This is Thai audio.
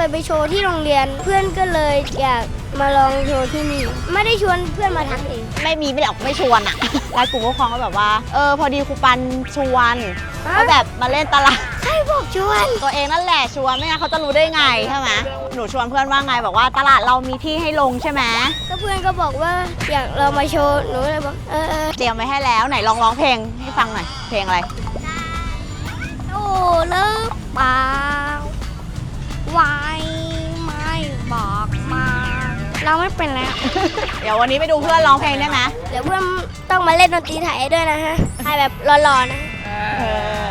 เคยไปโชว์ที่โรงเรียน เพื่อนก็เลยอยากมาลองโชว์ที่นี่ ไม่ได้ชวนเพื่อนมาทักเอง ไม่มีไม่ได้ออกไม่ชวนอะไลน์กลุ่มผู้ปกครองก็แบบว่า เออพอดีครูปันชวนฮะ ก็แบบมาเล่นตลาด ใครบอกชวน ตัวเองนั่นแหละชวนไม่งั้นเขาจะรู้ได้ไงใช่ไหมหนูชวนเพื่อนว่าไงบอกว่าตลาดเรามีที่ให้ลงใช่ไหมก็เพื่อนก็บอกว่าอยากเรามาโชว์หนูก็เลยบอกเออเออเตรียมไว้ให้แล้วไหนลองร้องเพลงให้ฟังหน่อยเพลงอะไร โอ้เลิกเปล่า เราไม่เป็นแล้ว เดี๋ยววันนี้ไปดูเพื่อนร้องเพลงได้ไหมเดี๋ยวเพื่อนต้องมาเล่นดนตรีไทยด้วยนะฮะไทยแบบหล่อๆนะ เออ